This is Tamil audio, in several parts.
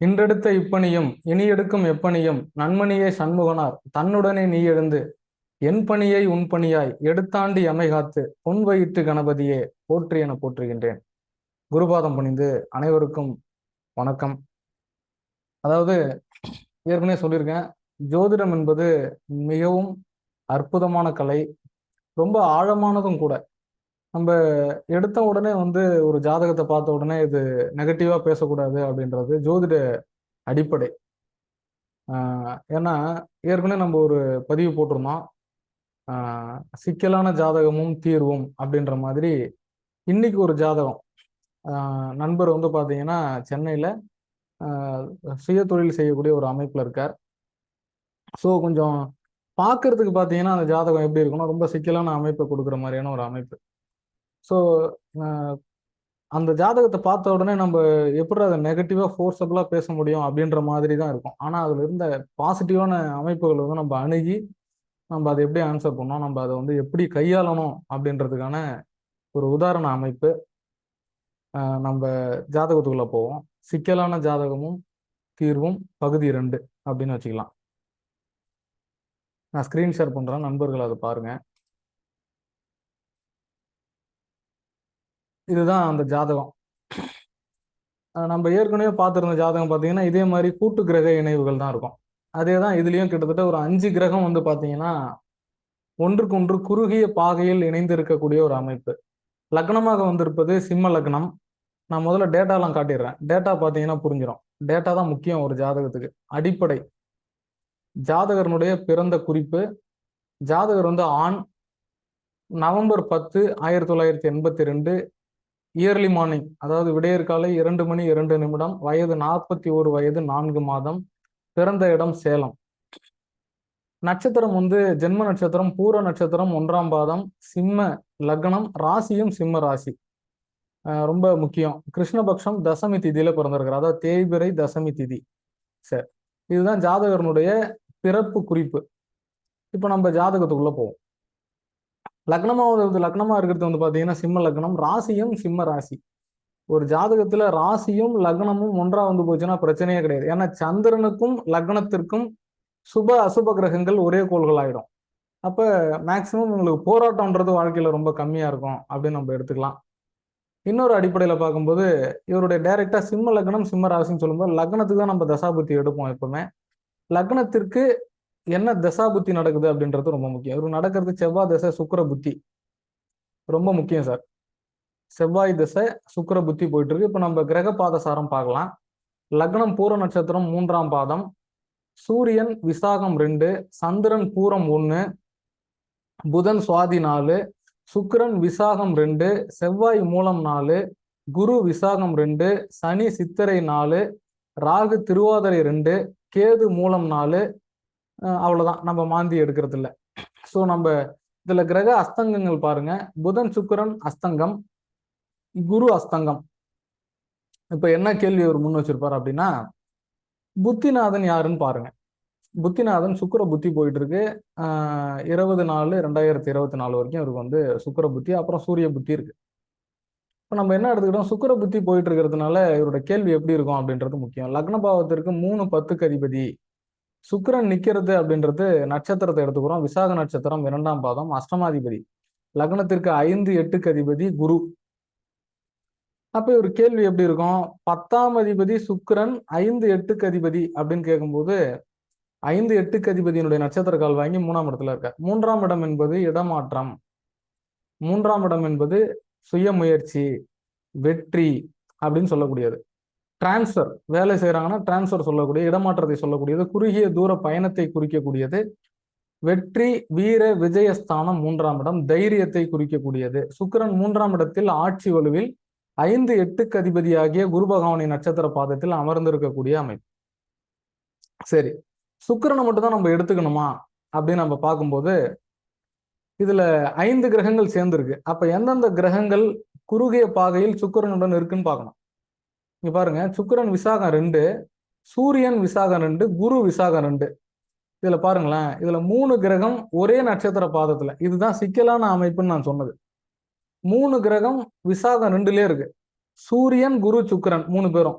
இன்றெடுத்த இப்பணியும் இனி எடுக்கும் எப்பணியும் நன்மணியை சண்முகனார். தன்னுடனே நீ எழுந்து என் பணியை உன் பணியாய் எடுத்தாண்டி அமைகாத்து பொன் வயிற்று கணபதியே போற்றி என போற்றுகின்றேன். குருபாதம் பணிந்து அனைவருக்கும் வணக்கம். அதாவது ஏற்கனவே சொல்லியிருக்கேன் ஜோதிடம் என்பது மிகவும் அற்புதமான கலை ரொம்ப ஆழமானதும் கூட. நம்ம எடுத்த உடனே வந்து ஒரு ஜாதகத்தை பார்த்த உடனே இது நெகட்டிவா பேசக்கூடாது அப்படின்றது ஜோதிட அடிப்படை. ஏன்னா ஏற்கனவே நம்ம ஒரு பதிவு போட்டிருந்தோம். சிக்கலான ஜாதகமும் தீர்வும் அப்படின்ற மாதிரி இன்னைக்கு ஒரு ஜாதகம். நண்பர் வந்து பார்த்தீங்கன்னா சென்னையில் சுய தொழில் செய்யக்கூடிய ஒரு அமைப்பில் இருக்கார். ஸோ கொஞ்சம் பார்க்கறதுக்கு பார்த்தீங்கன்னா அந்த ஜாதகம் எப்படி இருக்குன்னா ரொம்ப சிக்கலான அமைப்பை கொடுக்குற மாதிரியான ஒரு அமைப்பு. ஸோ அந்த ஜாதகத்தை பார்த்த உடனே நம்ம எப்படி அதை நெகட்டிவாக ஃபோர்ஸபுளாக பேச முடியும் அப்படின்ற மாதிரி தான் இருக்கும். ஆனால் அதில் இருந்த பாசிட்டிவான அமைப்புகள் வந்து நம்ம அணுகி நம்ம அதை எப்படி ஆன்சர் பண்ணோம்? நம்ம அதை வந்து எப்படி கையாளணும் அப்படின்றதுக்கான ஒரு உதாரண அமைப்பு நம்ம ஜாதகத்துக்குள்ளே போவோம். சிக்கலான ஜாதகமும் தீர்வும் பகுதி ரெண்டு அப்படின்னு வச்சுக்கலாம். நான் ஸ்க்ரீன் ஷேர் பண்ணுறேன் நண்பர்கள் அதை பாருங்கள் இதுதான் அந்த ஜாதகம். நம்ம ஏற்கனவே பார்த்துருந்த ஜாதகம் பார்த்தீங்கன்னா இதே மாதிரி கூட்டு கிரக இணைவுகள் தான் இருக்கும். அதே தான் இதுலேயும் கிட்டத்தட்ட ஒரு அஞ்சு கிரகம் வந்து பார்த்தீங்கன்னா ஒன்றுக்கு ஒன்று குறுகிய பாகையில் இணைந்து இருக்கக்கூடிய ஒரு அமைப்பு. லக்னமாக வந்திருப்பது சிம்ம லக்னம். நான் முதல்ல டேட்டாலாம் காட்டிடுறேன். டேட்டா பார்த்தீங்கன்னா புரிஞ்சிடும் டேட்டா தான் முக்கியம் ஒரு ஜாதகத்துக்கு. அடிப்படை. ஜாதகரனுடைய பிறந்த குறிப்பு. ஜாதகர் வந்து ஆண். நவம்பர் பத்து ஆயிரத்தி தொள்ளாயிரத்தி எண்பத்தி ரெண்டு. இயர்லி மார்னிங் அதாவது விடையற்காலை இரண்டு மணி இரண்டு நிமிடம் வயது நாற்பத்தி ஒரு வயது நான்கு மாதம் பிறந்த இடம் சேலம். நட்சத்திரம் வந்து ஜென்ம நட்சத்திரம் பூர நட்சத்திரம் ஒன்றாம் பாதம் சிம்ம லக்னம் ராசியும் சிம்ம ராசி. ரொம்ப முக்கியம். கிருஷ்ணபக்ஷம் தசமி திதியில பிறந்திருக்கிறார். அதாவது தேய்பிரை தசமி திதி. சரி. இதுதான் ஜாதகர்னுடைய பிறப்பு குறிப்பு. இப்போ நம்ம ஜாதகத்துக்குள்ள போவோம். லக்னமாக லக்னமா இருக்கிறது வந்து பாத்தீங்கன்னா சிம்ம லக்னம். ராசியும் சிம்ம ராசி. ஒரு ஜாதகத்துல ராசியும் லக்னமும் ஒன்றா வந்து போச்சுன்னா பிரச்சனையே கிடையாது. ஏன்னா சந்திரனுக்கும் லக்னத்திற்கும் சுப அசுப கிரகங்கள் ஒரே கோள்கள் ஆயிடும் அப்ப மேக்சிமம் உங்களுக்கு போராட்டம்ன்றது வாழ்க்கையில ரொம்ப கம்மியா இருக்கும் அப்படின்னு நம்ம எடுத்துக்கலாம். இன்னொரு அடிப்படையில பார்க்கும்போது இவருடைய டைரக்டா சிம்ம லக்னம் சிம்ம ராசின்னு சொல்லும்போது லக்னத்துக்கு தான் நம்ம தசாபுத்தி எடுப்போம் எப்பவுமே. லக்னத்திற்கு என்ன தசா புத்தி நடக்குது அப்படின்றது ரொம்ப முக்கியம். இவர் நடக்கிறது செவ்வாய் தசை சுக்கர புத்தி. ரொம்ப முக்கியம் சார். செவ்வாய் திசை சுக்கர புத்தி போயிட்டு இருக்கு. இப்போ நம்ம கிரக பாதசாரம் பார்க்கலாம். லக்னம் பூர நட்சத்திரம் மூன்றாம் பாதம். சூரியன் விசாகம் ரெண்டு. சந்திரன் பூரம் ஒன்று புதன் சுவாதி நாலு. சுக்கரன் விசாகம் ரெண்டு. செவ்வாய் மூலம் நாலு. குரு விசாகம் ரெண்டு. சனி சித்திரை நாலு. ராகு திருவாதிரை ரெண்டு. கேது மூலம் நாலு. அவ்வளோதான் நம்ம மாந்தி எடுக்கிறது இல்லை ஸோ நம்ம இதில் கிரக அஸ்தங்கங்கள் பாருங்க. புதன் சுக்கரன் அஸ்தங்கம் குரு அஸ்தங்கம். இப்போ என்ன கேள்வி அவர் முன் வச்சிருப்பார் அப்படின்னா புத்திநாதன் யாருன்னு பாருங்க. புத்திநாதன் சுக்கர புத்தி போயிட்டு இருக்கு இருபது நாலு ரெண்டாயிரத்தி இருபத்தி நாலு வரைக்கும் இவருக்கு வந்து சுக்கர புத்தி அப்புறம் சூரிய புத்தி இருக்கு. இப்போ நம்ம என்ன எடுத்துக்கிட்டோம்? சுக்கர புத்தி போயிட்டு இருக்கிறதுனால இவரோட கேள்வி எப்படி இருக்கும் அப்படின்றது முக்கியம். லக்ன பாவத்திற்கு மூணு பத்துக்கு அதிபதி சுக்கரன் நிக்கிறது அப்படின்றது நட்சத்திரத்தை எடுத்துக்கிறோம். விசாக நட்சத்திரம் இரண்டாம் பாதம் அஷ்டமாதிபதி. லக்னத்திற்கு ஐந்து எட்டுக்கு அதிபதி குரு. அப்ப ஒரு கேள்வி எப்படி இருக்கும்? பத்தாம் அதிபதி சுக்கரன் ஐந்து எட்டுக்கு அதிபதி அப்படின்னு கேட்கும்போது ஐந்து எட்டுக்கு அதிபதியினுடைய நட்சத்திர கால் வாங்கி மூணாம் இடத்துல இருக்க மூன்றாம் இடம் என்பது இடமாற்றம். மூன்றாம் இடம் என்பது சுய முயற்சி வெற்றி அப்படின்னு சொல்லக்கூடியது. டிரான்ஸ்ஃபர் வேலை செய்கிறாங்கன்னா டிரான்ஸ்ஃபர் சொல்லக்கூடிய இடமாற்றத்தை சொல்லக்கூடியது குறுகிய தூர பயணத்தை குறிக்கக்கூடியது வெற்றி வீர விஜயஸ்தானம் மூன்றாம் இடம் தைரியத்தை குறிக்கக்கூடியது. சுக்கரன் மூன்றாம் இடத்தில் ஆட்சி வலுவில் ஐந்து எட்டுக்கு அதிபதியாகிய குரு பகவானின் நட்சத்திர பாதத்தில் அமர்ந்திருக்கக்கூடிய அமைப்பு. சரி. சுக்கரனை மட்டும் தான் நம்ம எடுத்துக்கணுமா? அப்படின்னு நம்ம பார்க்கும்போது இதுல ஐந்து கிரகங்கள் சேர்ந்துருக்கு. அப்ப எந்தெந்த கிரகங்கள் குறுகிய பாகையில் சுக்கரனுடன் இருக்குன்னு பார்க்கணும். இங்க பாருங்க சுக்கரன் விசாகம் ரெண்டு சூரியன் விசாகம் ரெண்டு குரு விசாகம் ரெண்டு. இதுல பாருங்களேன் இதுல மூணு கிரகம் ஒரே நட்சத்திர பாதத்துல. இதுதான் சிக்கலான அமைப்புன்னு நான் சொன்னது. மூணு கிரகம் விசாகம் ரெண்டுலயே இருக்கு. சூரியன் குரு சுக்கரன் மூணு பேரும்.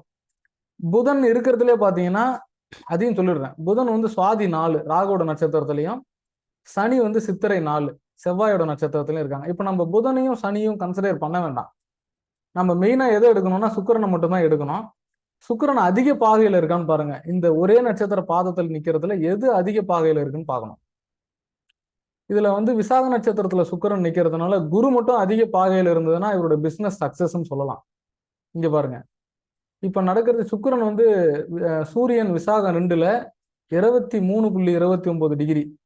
புதன் இருக்கிறதுலே பாத்தீங்கன்னா அதையும் சொல்லிடுறேன். புதன் வந்து சுவாதி நாலு ராகுவோட நட்சத்திரத்திலையும் சனி வந்து சித்திரை நாலு செவ்வாயோட நட்சத்திரத்திலையும் இருக்காங்க. இப்போ நம்ம புதனையும் சனியும் கன்சிடர் பண்ண வேண்டாம். நம்ம மெயினா எதை எடுக்கணும்னா சுக்கரனை மட்டும்தான் எடுக்கணும். சுக்கரன் அதிக பாகையில இருக்கான்னு பாருங்க. இந்த ஒரே நட்சத்திர பாதத்தில் நிற்கிறதுல எது அதிக பாகையில இருக்குன்னு பார்க்கணும். இதுல வந்து விசாக நட்சத்திரத்துல சுக்கிரன் நிக்கிறதுனால குரு மட்டும் அதிக பாகையில இருந்ததுன்னா இவரோட பிசினஸ் சக்சஸ்ன்னு சொல்லலாம். இங்க பாருங்க. இப்ப நடக்கிறது சுக்கரன் வந்து சூரியன் விசாகம் ரெண்டுல இருபத்தி மூணு புள்ளி இருபத்தி ஒன்பது டிகிரி.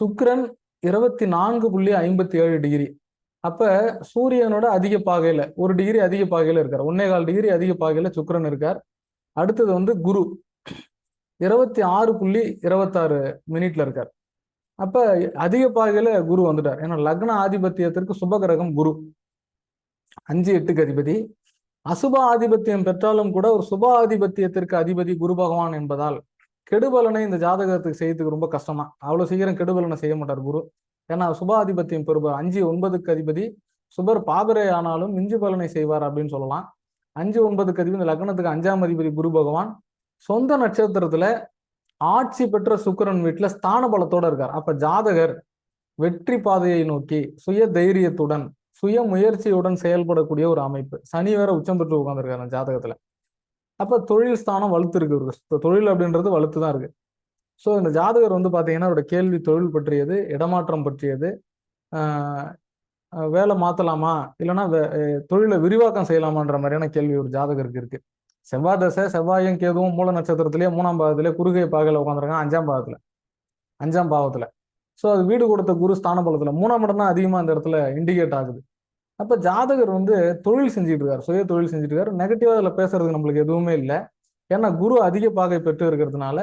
சுக்கரன் இருபத்தி நான்கு புள்ளி ஐம்பத்தி ஏழு டிகிரி. அப்ப சூரியனோட அதிக பாகையில ஒரு டிகிரி அதிக பாகையில இருக்கார். ஒன்னே கால் டிகிரி அதிக பாகையில சுக்கிரன் இருக்கார். அடுத்தது வந்து குரு. இருபத்தி ஆறு புள்ளி இருபத்தாறு மினிட்ல இருக்கார். அப்ப அதிக பாகையில குரு வந்துட்டார். ஏன்னா லக்ன ஆதிபத்தியத்திற்கு சுபகிரகம் குரு. அஞ்சு எட்டுக்கு அதிபதி. அசுப ஆதிபத்தியம் பெற்றாலும் கூட ஒரு சுப ஆதிபத்தியத்திற்கு அதிபதி குரு பகவான் என்பதால் கெடுபலனை இந்த ஜாதகத்துக்கு செய்யறதுக்கு ரொம்ப கஷ்டமா அவ்வளவு சீக்கிரம் கெடுபலனை செய்ய மாட்டார் குரு. ஏன்னா சுபாதிபத்தியம் பெறுவார் அஞ்சு ஒன்பதுக்கு அதிபதி சுபர் பாபரே ஆனாலும் மிஞ்சு பலனை செய்வார் அப்படின்னு சொல்லலாம். அஞ்சு ஒன்பதுக்கு அதிபதி இந்த லக்னத்துக்கு அஞ்சாம் அதிபதி குரு பகவான். சொந்த நட்சத்திரத்துல ஆட்சி பெற்ற சுக்கிரன் வீட்டுல ஸ்தான பலத்தோட இருக்கார். அப்ப ஜாதகர் வெற்றி பாதையை நோக்கி சுய தைரியத்துடன் சுய முயற்சியுடன் செயல்படக்கூடிய ஒரு அமைப்பு. சனி வேற உச்சம் பெற்று உட்கார்ந்துருக்காரு அந்த ஜாதகத்துல. அப்போ தொழில் ஸ்தானம் வலுத்து இருக்கு இவருக்கு. தொழில் அப்படின்றது வலுத்து தான் இருக்கு. ஸோ இந்த ஜாதகர் வந்து பார்த்தீங்கன்னா அவரோட கேள்வி தொழில் பற்றியது இடமாற்றம் பற்றியது வேலை மாற்றலாமா இல்லைன்னா வே- தொழிலை விரிவாக்கம் செய்யலாமான்ற மாதிரியான கேள்வி ஒரு ஜாதகருக்கு இருக்கு. செவ்வாய் தசை செவ்வாயும் கேதுவும் மூல நட்சத்திரத்திலேயே மூணாம் பாவத்திலே குறுகை பாகையில் உட்காந்துருக்காங்க அஞ்சாம் பாகத்தில். அஞ்சாம் பாவத்தில் ஸோ அது வீடு கொடுத்த குரு ஸ்தான பலத்தில் மூணாம் இடம் தான் அதிகமாக அந்த இடத்துல இண்டிகேட் ஆகுது. அப்ப ஜாதகர் வந்து தொழில் செஞ்சுட்டு இருக்காரு சுய தொழில் செஞ்சுட்டு இருக்காரு நெகட்டிவா அதுல பேசுறதுக்கு நம்மளுக்கு எதுவுமே இல்லை. ஏன்னா குரு அதிக பாகை பெற்று இருக்கிறதுனால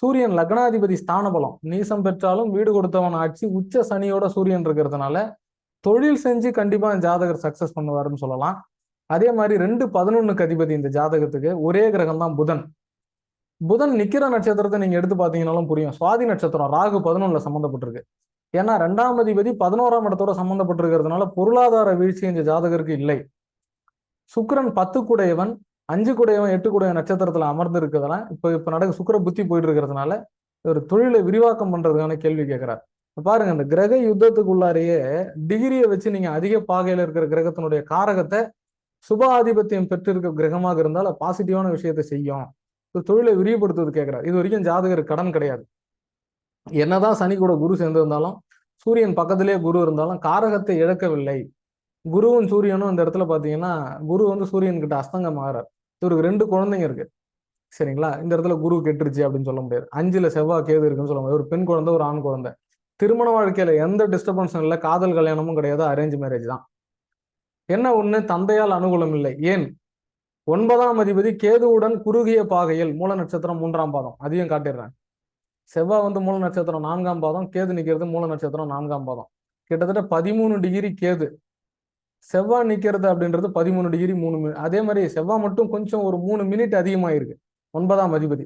சூரியன் லக்னாதிபதி ஸ்தான பலம் நீசம் பெற்றாலும் வீடு கொடுத்தவன் ஆட்சி உச்ச சனியோட சூரியன் இருக்கிறதுனால தொழில் செஞ்சு கண்டிப்பா ஜாதகர் சக்சஸ் பண்ணுவாருன்னு சொல்லலாம். அதே மாதிரி ரெண்டு பதினொன்னுக்கு அதிபதி இந்த ஜாதகத்துக்கு ஒரே கிரகம் தான் புதன். புதன் நிக்கிற நட்சத்திரத்தை நீங்க எடுத்து பாத்தீங்கன்னாலும் புரியும். சுவாதி நட்சத்திரம் ராகு பதினொன்னுல சம்மந்தப்பட்டிருக்கு ஏன்னா ரெண்டாம் அதிபதி பதினோராம் இடத்தோட சம்மந்தப்பட்டிருக்கிறதுனால பொருளாதார வீழ்ச்சி இந்த ஜாதகருக்கு இல்லை. சுக்கரன் பத்து கூடையவன் அஞ்சு கூடையவன் எட்டு கூடைய நட்சத்திரத்துல அமர்ந்து இருக்கிறதுனால இப்போ இப்போ நடக்க சுக்கிர புத்தி போயிட்டு இருக்கிறதுனால ஒரு தொழிலை விரிவாக்கம் பண்றதுக்கான கேள்வி கேட்கிறார் பாருங்க இந்த கிரக யுத்தத்துக்குள்ளாரையே டிகிரியை வச்சு நீங்க அதிக பாகையில இருக்கிற கிரகத்தினுடைய காரகத்தை சுப ஆதிபத்தியம் பெற்றிருக்க கிரகமாக இருந்தால் பாசிட்டிவான விஷயத்தை செய்யும். ஒரு தொழிலை விரிவுபடுத்துவது கேட்கிறார் இது வரைக்கும் ஜாதகர் கடன் கிடையாது. என்னதான் சனி கூட குரு சேர்ந்திருந்தாலும் சூரியன் பக்கத்திலேயே குரு இருந்தாலும் காரகத்தை இழக்கவில்லை. குருவும் சூரியனும் இந்த இடத்துல பார்த்தீங்கன்னா குரு வந்து சூரியன் கிட்ட அஸ்தங்கம் ஆகிறார் இவருக்கு ரெண்டு குழந்தைங்க இருக்கு. சரிங்களா? இந்த இடத்துல குரு கெட்டுருச்சு அப்படின்னு சொல்ல முடியாது. அஞ்சுல செவ்வாய் கேது இருக்குன்னு சொல்ல முடியாது. ஒரு பெண் குழந்தை ஒரு ஆண் குழந்தை. திருமண வாழ்க்கையில எந்த டிஸ்டர்பன்ஸும் இல்லை காதல் கல்யாணமும் கிடையாது. அரேஞ்ச் மேரேஜ் தான். என்ன ஒண்ணு? தந்தையால் அனுகூலம் இல்லை. ஏன்? ஒன்பதாம் அதிபதி கேதுவுடன் குறுகிய பாகையில் மூல நட்சத்திரம் மூன்றாம் பாதம். அதையும் காட்டிடுறேன். செவ்வாய் வந்து மூல நட்சத்திரம் நான்காம் பாதம் கேது நிக்கிறது மூல நட்சத்திரம் நான்காம் பாதம். கிட்டத்தட்ட பதிமூணு டிகிரி கேது. செவ்வாய் நிக்கிறது அப்படின்றது பதிமூணு டிகிரி மூணு மினிட் அதே மாதிரி செவ்வாய் மட்டும் கொஞ்சம் ஒரு மூணு மினிட் அதிகமாயிருக்கு. ஒன்பதாம் அதிபதி.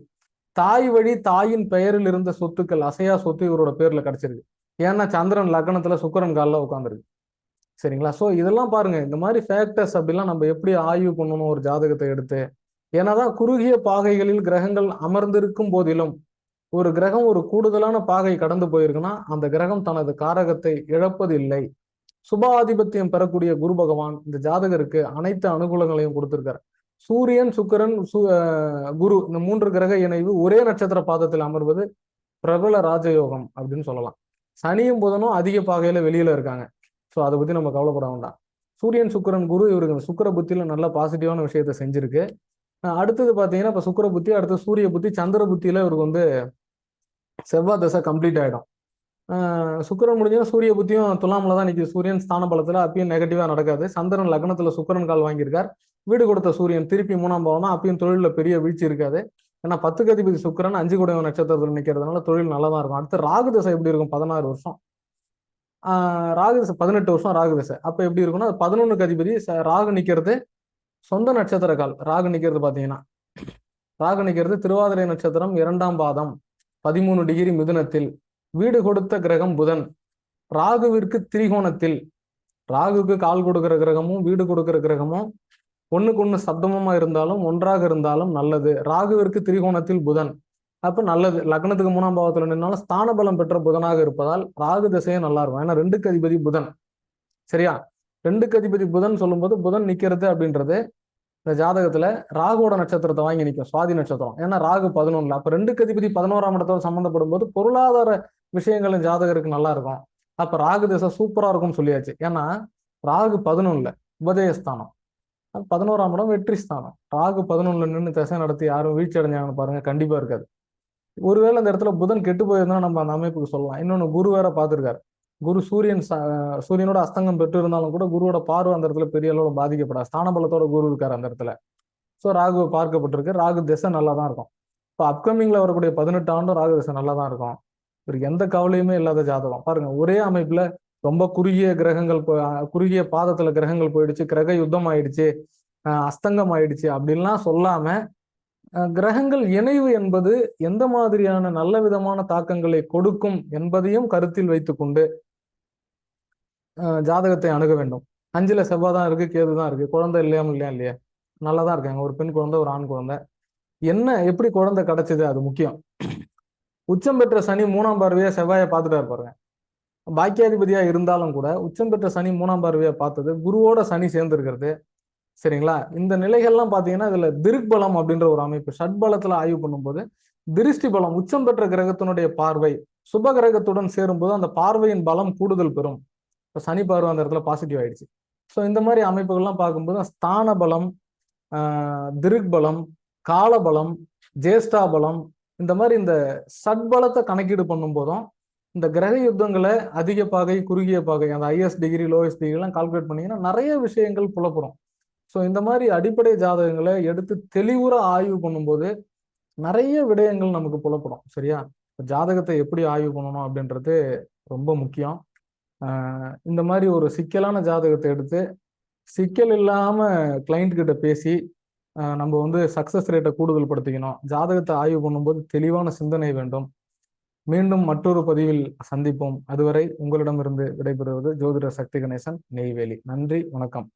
தாய் வழி தாயின் பெயரில் இருந்த சொத்துக்கள் அசையா சொத்து இவரோட பேர்ல கிடைச்சிருக்கு. ஏன்னா சந்திரன் லக்னத்துல சுக்கிரன் காலில் உட்காந்துருக்கு சரிங்களா? ஸோ இதெல்லாம் பாருங்க. இந்த மாதிரி ஃபேக்டர்ஸ் அப்படிலாம் நம்ம எப்படி ஆய்வு பண்ணணும் ஒரு ஜாதகத்தை எடுத்து? ஏன்னாதான் குறுகிய பாகைகளில் கிரகங்கள் அமர்ந்திருக்கும் போதிலும் ஒரு கிரகம் ஒரு கூடுதலான பாகை கடந்து போயிருக்குன்னா அந்த கிரகம் தனது காரகத்தை இழப்பதில்லை. சுபாதிபத்தியம் பெறக்கூடிய குரு பகவான் இந்த ஜாதகருக்கு அனைத்து அனுகூலங்களையும் கொடுத்திருக்கார். சூரியன் சுக்கிரன் சு குரு இந்த மூன்று கிரக இணைவு ஒரே நட்சத்திர பாதத்தில் அமர்வது பிரபல ராஜயோகம் அப்படின்னு சொல்லலாம். சனியும் புதனும் அதிக பாகையில வெளியில இருக்காங்க. ஸோ அதை பத்தி நம்ம கவலைப்பட வேண்டாம். சூரியன் சுக்கிரன் குரு இவருக்கு சுக்கர சுக்கிர புத்தியில நல்ல பாசிட்டிவான விஷயத்த செஞ்சிருக்கு. அடுத்தது பார்த்தீங்கன்னா இப்போ சுக்கிர புத்தி அடுத்து சூரிய புத்தி சந்திர புத்தியில இவருக்கு வந்து செவ்வாய் தசை கம்ப்ளீட் ஆகிடும் சுக்கரன் முடிஞ்சதுன்னா சூரிய புத்தியும் துலாமில் தான் நிற்கிது சூரியன் ஸ்தான பலத்தில் அப்பயும் நெகட்டிவாக நடக்காது. சந்திரன் லக்னத்தில் சுக்கிரன் கால் வாங்கியிருக்கார். வீடு கொடுத்த சூரியன் திருப்பி மூணாம் பாவம் அப்பயும் தொழிலில் பெரிய வீழ்ச்சி இருக்காது. ஏன்னா பத்து கதிபதி சுக்கரன் அஞ்சு குடையவ நட்சத்திரத்தில் நிற்கிறதுனால தொழில் நல்லா தான் இருக்கும். அடுத்து ராகு தசை எப்படி இருக்கும்? பதினாறு வருஷம். ராகு தசை பதினெட்டு வருஷம் ராகு தசை. அப்போ எப்படி இருக்கும்னா அது கதிபதி ச- ராகு நிற்கிறது சொந்த நட்சத்திர கால். ராகு நிற்கிறது பார்த்தீங்கன்னா ராகு நிற்கிறது திருவாதிரை நட்சத்திரம் இரண்டாம் பாதம். பதிமூணு டிகிரி மிதுனத்தில் வீடு கொடுத்த கிரகம் புதன். ராகுவிற்கு திரிகோணத்தில். ராகுக்கு கால் கொடுக்கிற கிரகமும் வீடு கொடுக்கிற கிரகமும் ஒன்றுக்கு ஒன்று சப்தமமா இருந்தாலும் ஒன்றாக இருந்தாலும் நல்லது. ராகுவிற்கு திரிகோணத்தில் புதன். அப்ப நல்லது. லக்னத்துக்கு மூணாம் பாவத்துல நின்னாலும் ஸ்தான பலம் பெற்ற புதனாக இருப்பதால் ராகு திசையும் நல்லா இருக்கும். ஏன்னா ரெண்டுக்கு அதிபதி புதன். சரியா? ரெண்டுக்கு அதிபதி புதன் சொல்லும்போது புதன் நிக்கிறது அப்படின்றது இந்த ஜாதகத்துல ராகுவோட நட்சத்திரத்தை வாங்கி நிற்கும் சுவாதி நட்சத்திரம். ஏன்னா ராகு பதினொன்னுல. அப்ப ரெண்டு கதிபதி பதினோராம் இடத்தோட சம்மந்தப்படும் போது பொருளாதார விஷயங்கள் ஜாதகருக்கு நல்லா இருக்கும். அப்ப ராகு திசை சூப்பரா இருக்கும்னு சொல்லியாச்சு. ஏன்னா ராகு பதினொன்னுல உபதயஸ்தானம். பதினோராம் இடம் வெற்றி ஸ்தானம். ராகு பதினொன்னுல நின்று திசை நடத்தி யாரும் வீழ்ச்சி அடைஞ்சாங்கன்னு பாருங்க கண்டிப்பா இருக்காது. ஒருவேளை அந்த இடத்துல புதன் கெட்டு போயிருந்தா நம்ம அந்த அமைப்புக்கு சொல்லலாம். இன்னொன்னு குரு வேற பார்த்துருக்காரு. குரு சூரியன் சூரியனோட அஸ்தங்கம் பெற்று இருந்தாலும் கூட குருவோட பார்வை அந்த இடத்துல பெரிய அளவில் பாதிக்கப்படாது. ஸ்தானபலத்தோட குரு இருக்கார் அந்த இடத்துல. ஸோ ராகு பார்க்கப்பட்டிருக்கு. ராகு திசை நல்லா தான் இருக்கும். இப்போ அப்கமிங்ல வரக்கூடிய பதினெட்டு ஆண்டும் ராகு திசை நல்லா தான் இருக்கும். இவருக்கு எந்த கவலையுமே இல்லாத ஜாதகம். பாருங்க ஒரே அமைப்புல ரொம்ப குறுகிய கிரகங்கள் குறுகிய பாதத்துல கிரகங்கள் போயிடுச்சு கிரக யுத்தம் ஆயிடுச்சு அஸ்தங்கம் ஆயிடுச்சு அப்படின்லாம் சொல்லாம கிரகங்கள் இணைவு என்பது எந்த மாதிரியான நல்ல விதமான தாக்கங்களை கொடுக்கும் என்பதையும் கருத்தில் வைத்துக்கொண்டு ஜாதகத்தை அணுக வேண்டும். அஞ்சுல செவ்வாய் தான் இருக்கு கேது தான் இருக்கு. குழந்தை இல்லையாம இல்லையா இல்லையா? நல்லா தான் இருக்காங்க. ஒரு பெண் குழந்தை ஒரு ஆண் குழந்தை. என்ன எப்படி குழந்தை கிடைச்சது? அது முக்கியம். உச்சம் பெற்ற சனி மூணாம் பார்வையா செவ்வாயை பார்த்துட்டா பாருங்க. பாக்கியாதிபதியா இருந்தாலும் கூட உச்சம் பெற்ற சனி மூணாம் பார்வையா பார்த்தது குருவோட சனி சேர்ந்துருக்கிறது. சரிங்களா? இந்த நிலைகள்லாம் பாத்தீங்கன்னா இதுல திருக்பலம் அப்படின்ற ஒரு அமைப்பு. ஷட்பலத்துல ஆய்வு பண்ணும்போது திருஷ்டி பலம் உச்சம் பெற்ற கிரகத்தினுடைய பார்வை சுப கிரகத்துடன் சேரும்போது அந்த பார்வையின் பலம் கூடுதல் பெறும். இப்போ சனி பார்வை அந்த இடத்துல பாசிட்டிவ் ஆயிடுச்சு. ஸோ இந்த மாதிரி அமைப்புகள்லாம் பார்க்கும்போது ஸ்தான பலம் திருக்பலம் காலபலம் ஜேஷ்டா பலம் இந்த மாதிரி இந்த சட்பலத்தை கணக்கீடு பண்ணும் போதும் இந்த கிரக யுத்தங்களை அதிக பாகை குறுகிய பாகை அந்த ஐஎஸ் டிகிரி லோஎஸ் டிகிரிலாம் கால்குலேட் பண்ணிங்கன்னா நிறைய விஷயங்கள் புலப்படும். ஸோ இந்த மாதிரி அடிப்படை ஜாதகங்களை எடுத்து தெளிவுற ஆய்வு பண்ணும்போது நிறைய விடயங்கள் நமக்கு புலப்படும் சரியா? ஜாதகத்தை எப்படி ஆய்வு பண்ணணும் அப்படின்றது ரொம்ப முக்கியம். இந்த மாதிரி ஒரு சிக்கலான ஜாதகத்தை எடுத்து சிக்கல் இல்லாமல் கிளைண்ட் கிட்ட பேசி நம்ம வந்து சக்ஸஸ் ரேட்டை கூடுதல் படுத்திக்கணும். ஜாதகத்தை ஆய்வு பண்ணும்போது தெளிவான சிந்தனை வேண்டும். மீண்டும் மற்றொரு பதிவில் சந்திப்போம். அதுவரை உங்களிடமிருந்து விடைபெறுவது ஜோதிடர் சக்தி கணேசன் நெய்வேலி. நன்றி வணக்கம்.